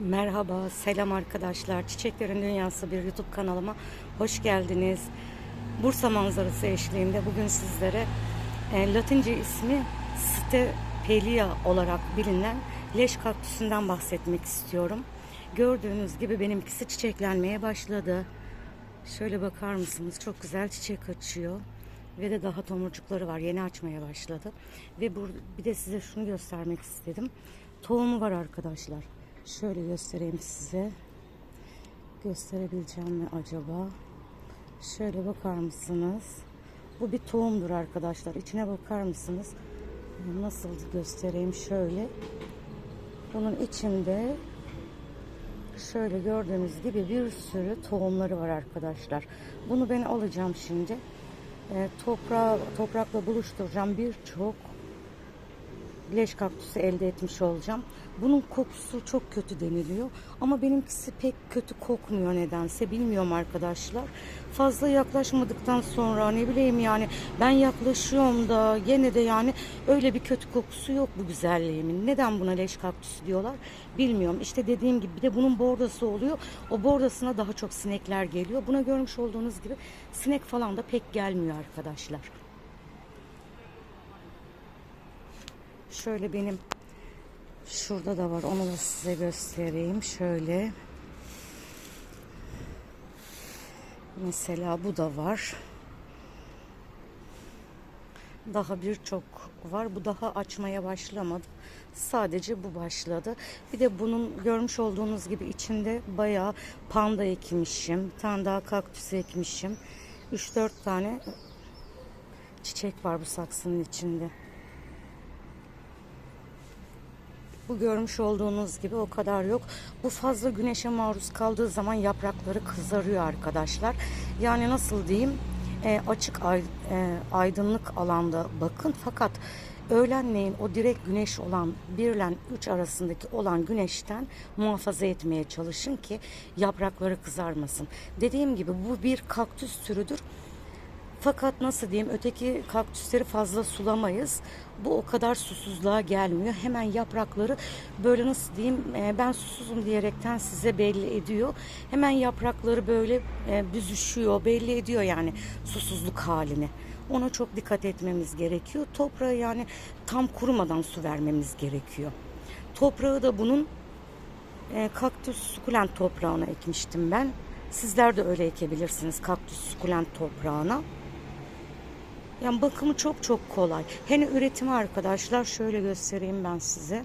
Merhaba, selam arkadaşlar. Çiçeklerin Dünyası bir YouTube kanalıma hoş geldiniz. Bursa manzarası eşliğinde bugün sizlere e, Latince ismi Stepelia olarak bilinen leş kaktüsünden bahsetmek istiyorum. Gördüğünüz gibi benimkisi çiçeklenmeye başladı. Şöyle bakar mısınız? Çok güzel çiçek açıyor. Ve de daha tomurcukları var. Yeni açmaya başladı. Ve bur bir de size şunu göstermek istedim. Tohumu var arkadaşlar. Şöyle göstereyim size. Gösterebileceğim mi acaba? Şöyle bakar mısınız? Bu bir tohumdur arkadaşlar. İçine bakar mısınız? Nasıl göstereyim şöyle. Bunun içinde şöyle gördüğünüz gibi bir sürü tohumları var arkadaşlar. Bunu ben alacağım şimdi. E, toprağa, toprakla buluşturacağım. Birçok leş kaktüsü elde etmiş olacağım. Bunun kokusu çok kötü deniliyor. Ama benimkisi pek kötü kokmuyor nedense. Bilmiyorum arkadaşlar. Fazla yaklaşmadıktan sonra ne bileyim yani ben yaklaşıyorum da gene de yani öyle bir kötü kokusu yok bu güzelliğimin. Neden buna leş kaktüsü diyorlar bilmiyorum. İşte dediğim gibi bir de bunun bordası oluyor. O bordasına daha çok sinekler geliyor. Buna görmüş olduğunuz gibi sinek falan da pek gelmiyor arkadaşlar. Şöyle benim şurada da var. Onu da size göstereyim. Şöyle. Mesela bu da var. Daha birçok var. Bu daha açmaya başlamadı. Sadece bu başladı. Bir de bunun görmüş olduğunuz gibi içinde bayağı panda ekmişim. Bir tane daha kaktüs ekmişim. 3-4 tane çiçek var bu saksının içinde. Bu görmüş olduğunuz gibi o kadar yok. Bu fazla güneşe maruz kaldığı zaman yaprakları kızarıyor arkadaşlar. Yani nasıl diyeyim? E, açık ay, e, aydınlık alanda bakın fakat öğlenleyin o direkt güneş olan 1 ile 3 arasındaki olan güneşten muhafaza etmeye çalışın ki yaprakları kızarmasın. Dediğim gibi bu bir kaktüs türüdür. Fakat nasıl diyeyim öteki kaktüsleri fazla sulamayız. Bu o kadar susuzluğa gelmiyor. Hemen yaprakları böyle nasıl diyeyim e, ben susuzum diyerekten size belli ediyor. Hemen yaprakları böyle e, büzüşüyor belli ediyor yani susuzluk halini. Ona çok dikkat etmemiz gerekiyor. Toprağı yani tam kurumadan su vermemiz gerekiyor. Toprağı da bunun e, kaktüs sukulent toprağına ekmiştim ben. Sizler de öyle ekebilirsiniz kaktüs sukulent toprağına. Yani bakımı çok çok kolay. Hani üretimi arkadaşlar şöyle göstereyim ben size.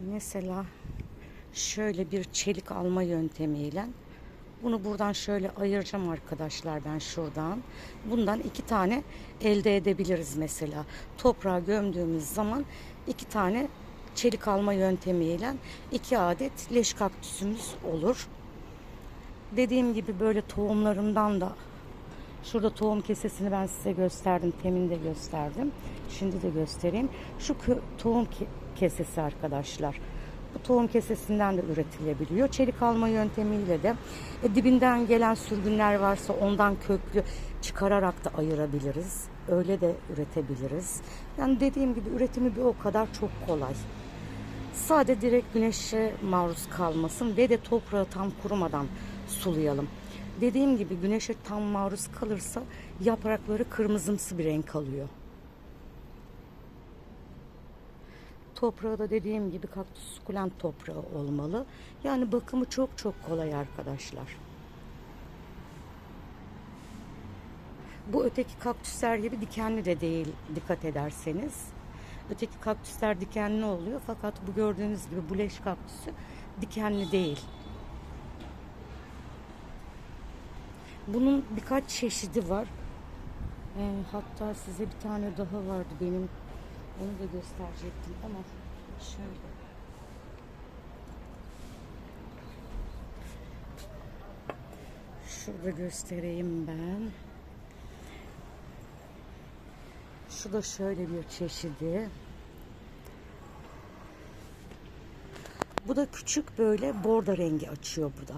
Mesela şöyle bir çelik alma yöntemiyle bunu buradan şöyle ayıracağım arkadaşlar ben şuradan. Bundan iki tane elde edebiliriz mesela. Toprağa gömdüğümüz zaman iki tane çelik alma yöntemiyle iki adet leş kaktüsümüz olur. Dediğim gibi böyle tohumlarından da şurada tohum kesesini ben size gösterdim. Temin de gösterdim. Şimdi de göstereyim. Şu tohum kesesi arkadaşlar. Bu tohum kesesinden de üretilebiliyor. Çelik alma yöntemiyle de e, dibinden gelen sürgünler varsa ondan köklü çıkararak da ayırabiliriz. Öyle de üretebiliriz. Yani dediğim gibi üretimi bir o kadar çok kolay. Sade direkt güneşe maruz kalmasın ve de toprağı tam kurumadan sulayalım. Dediğim gibi güneşe tam maruz kalırsa yaprakları kırmızımsı bir renk alıyor. Toprağı da dediğim gibi kaktüs sukulent toprağı olmalı. Yani bakımı çok çok kolay arkadaşlar. Bu öteki kaktüsler gibi dikenli de değil dikkat ederseniz. Öteki kaktüsler dikenli oluyor fakat bu gördüğünüz gibi bu leş kaktüsü dikenli değil. Bunun birkaç çeşidi var. E, hatta size bir tane daha vardı benim. Onu da gösterecektim ama şöyle. Şurada göstereyim ben. Şu da şöyle bir çeşidi. Bu da küçük böyle bordo rengi açıyor bu da.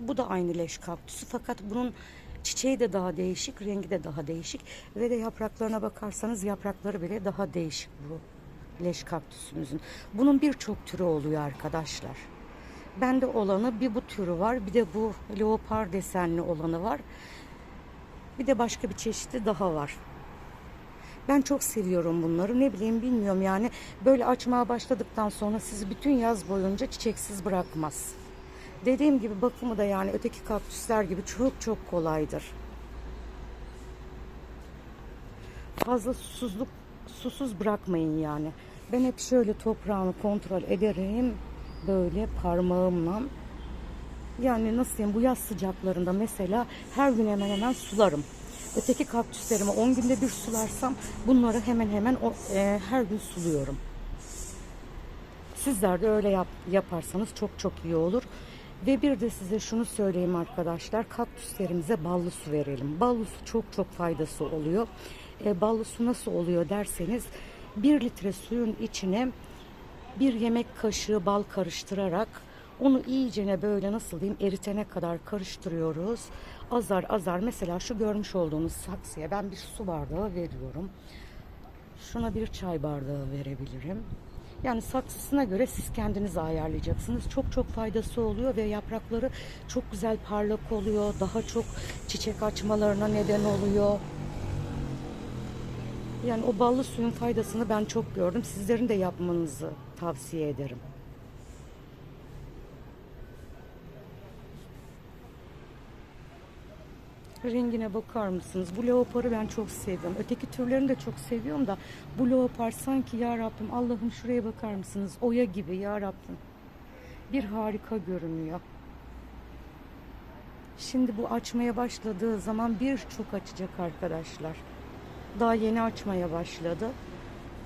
Bu, da aynı leş kaktüsü fakat bunun çiçeği de daha değişik, rengi de daha değişik ve de yapraklarına bakarsanız yaprakları bile daha değişik bu leş kaktüsümüzün. Bunun birçok türü oluyor arkadaşlar. Bende olanı bir bu türü var, bir de bu leopar desenli olanı var. Bir de başka bir çeşidi daha var. Ben çok seviyorum bunları. Ne bileyim bilmiyorum yani. Böyle açmaya başladıktan sonra sizi bütün yaz boyunca çiçeksiz bırakmaz. Dediğim gibi bakımı da yani öteki kaktüsler gibi çok çok kolaydır. Fazla susuzluk susuz bırakmayın yani. Ben hep şöyle toprağını kontrol ederim. Böyle parmağımla. Yani nasıl diyeyim bu yaz sıcaklarında mesela her gün hemen hemen sularım. Öteki kaktüslerimi 10 günde bir sularsam bunları hemen hemen o, e, her gün suluyorum. Sizler de öyle yap, yaparsanız çok çok iyi olur. Ve bir de size şunu söyleyeyim arkadaşlar. Kaktüslerimize ballı su verelim. Ballı su çok çok faydası oluyor. E, ballı su nasıl oluyor derseniz 1 litre suyun içine bir yemek kaşığı bal karıştırarak onu iyicene böyle nasıl diyeyim eritene kadar karıştırıyoruz. Azar azar mesela şu görmüş olduğunuz saksıya ben bir su bardağı veriyorum. Şuna bir çay bardağı verebilirim. Yani saksısına göre siz kendiniz ayarlayacaksınız. Çok çok faydası oluyor ve yaprakları çok güzel parlak oluyor. Daha çok çiçek açmalarına neden oluyor. Yani o ballı suyun faydasını ben çok gördüm. Sizlerin de yapmanızı tavsiye ederim. Rengine bakar mısınız? Bu leoparı ben çok sevdim. Öteki türlerini de çok seviyorum da bu leopar sanki ya Rabbim Allah'ım şuraya bakar mısınız? Oya gibi ya Rabbim. Bir harika görünüyor. Şimdi bu açmaya başladığı zaman birçok açacak arkadaşlar. Daha yeni açmaya başladı.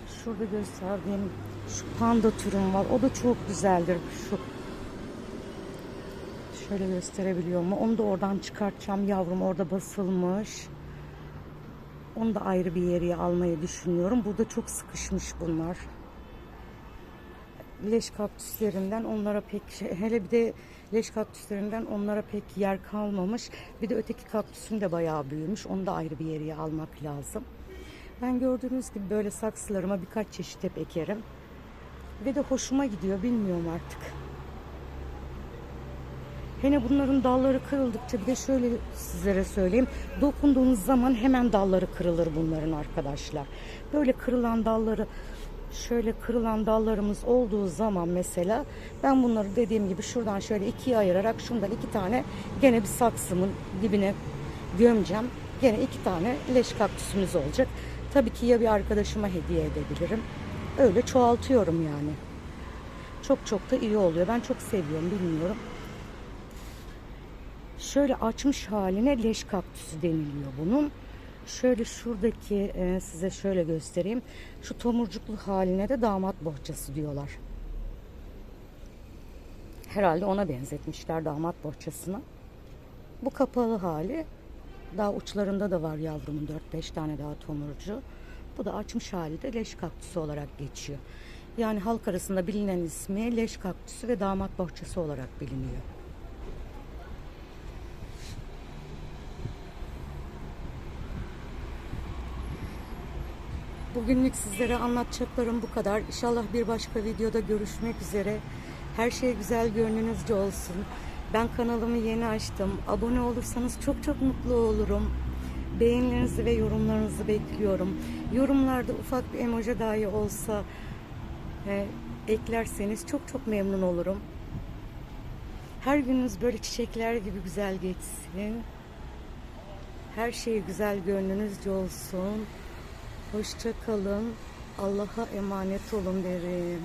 Şurada gösterdiğim şu panda türüm var. O da çok güzeldir. Şu Şöyle gösterebiliyor mu? Onu da oradan çıkartacağım yavrum. Orada basılmış. Onu da ayrı bir yere almayı düşünüyorum. Burada çok sıkışmış bunlar. Leş kaktüslerinden onlara pek hele bir de leş kaktüslerinden onlara pek yer kalmamış. Bir de öteki kaktüsün de bayağı büyümüş. Onu da ayrı bir yere almak lazım. Ben gördüğünüz gibi böyle saksılarıma birkaç çeşit hep ekerim. Ve de hoşuma gidiyor bilmiyorum artık. Hele bunların dalları kırıldıkça bir de şöyle sizlere söyleyeyim. Dokunduğunuz zaman hemen dalları kırılır bunların arkadaşlar. Böyle kırılan dalları şöyle kırılan dallarımız olduğu zaman mesela ben bunları dediğim gibi şuradan şöyle ikiye ayırarak şundan iki tane gene bir saksımın dibine gömeceğim. Gene iki tane leş kaktüsümüz olacak. Tabii ki ya bir arkadaşıma hediye edebilirim. Öyle çoğaltıyorum yani. Çok çok da iyi oluyor. Ben çok seviyorum bilmiyorum. Şöyle açmış haline leş kaktüsü deniliyor bunun. Şöyle şuradaki e, size şöyle göstereyim. Şu tomurcuklu haline de damat bohçası diyorlar. Herhalde ona benzetmişler damat bohçasına. Bu kapalı hali. Daha uçlarında da var yavrumun 4-5 tane daha tomurcu. Bu da açmış hali de leş kaktüsü olarak geçiyor. Yani halk arasında bilinen ismi leş kaktüsü ve damat bohçası olarak biliniyor. Bugünlük sizlere anlatacaklarım bu kadar. İnşallah bir başka videoda görüşmek üzere. Her şey güzel gönlünüzce olsun. Ben kanalımı yeni açtım. Abone olursanız çok çok mutlu olurum. Beğenilerinizi ve yorumlarınızı bekliyorum. Yorumlarda ufak bir emoji dahi olsa e, eklerseniz çok çok memnun olurum. Her gününüz böyle çiçekler gibi güzel geçsin. Her şey güzel gönlünüzce olsun. Hoşça kalın. Allah'a emanet olun derim.